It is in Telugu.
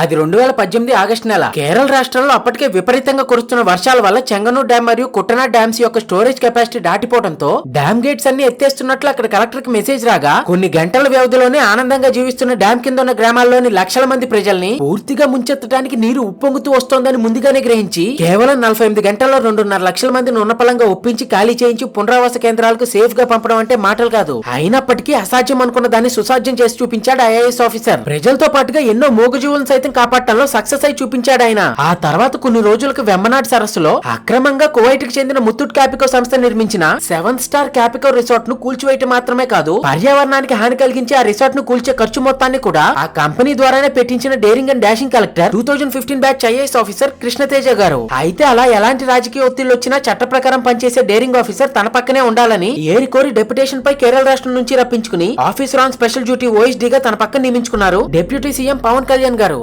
అది రెండు వేల పద్దెనిమిది ఆగస్టు నెల. కేరళ రాష్ట్రంలో అప్పటికే విపరీతంగా కురుస్తున్న వర్షాల వల్ల చెంగనూరు డ్యామ్ మరియు కుట్టనా డ్యామ్స్ యొక్క స్టోరేజ్ కెపాసిటీ దాటిపోవడంతో డ్యామ్ గేట్స్ అన్ని ఎత్తేస్తున్నట్లు అక్కడ కలెక్టర్కి మెసేజ్ రాగా కొన్ని గంటల వ్యవధిలోనే ఆనందంగా జీవిస్తున్న డ్యామ్ కింద ఉన్న గ్రామాల్లోని లక్షల మంది ప్రజల్ని పూర్తిగా ముంచెత్తడానికి నీరు ఉప్పొంగుతూ వస్తోందని ముందుగానే గ్రహించి కేవలం నలభై ఎనిమిది గంటల్లో రెండున్నర లక్షల మందిని ఉన్నపలంగా ఒప్పించి ఖాళీ చేయించి పునరావాస కేంద్రాలకు సేఫ్గా పంపడం అంటే మాటలు కాదు. అయినప్పటికీ అసాధ్యం అనుకున్న దాన్ని సుసాధ్యం చేసి చూపించాడు ఐఏఎస్ ఆఫీసర్. ప్రజలతో పాటుగా ఎన్నో మోగజీవులను సైతం కాపాడటంలో సక్సెస్ అయి చూపించాడు ఆయన ఆ తర్వాత కొన్ని రోజులకు వెంబనాడ్ సరస్సులో అక్రమంగా కువైట్కి చెందిన ముత్తూట్ క్యాపికో సంస్థ నిర్మించిన సెవెన్ స్టార్ క్యాపికో రిసార్ట్ను కూల్చివేయటం మాత్రమే కాదు పర్యావరణానికి హాని కలిగించే ఆ రిసార్ట్ను కూల్చే ఖర్చు మొత్తాన్ని కూడా ఆ కంపెనీ ద్వారానే పెట్టించిన daring and dashing collector two thousand fifteen batch IAS officer Krishna Teja garu. అయితే అలా ఎలాంటి రాజకీయ ఒత్తిళ్ళు వచ్చినా చట్ట ప్రకారం పనిచేసే డేరింగ్ ఆఫీసర్ తన పక్కనే ఉండాలని ఏరికోరి డెప్యుటేషన్ పై కేరళ రాష్ట్రం నుంచి రప్పించుకుని ఆఫీసర్ ఆన్ స్పెషల్ డ్యూటీ ఓఎస్డీగా తన పక్కన నియమించుకున్నారు డిప్యూటీ సీఎం పవన్ కళ్యాణ్ గారు.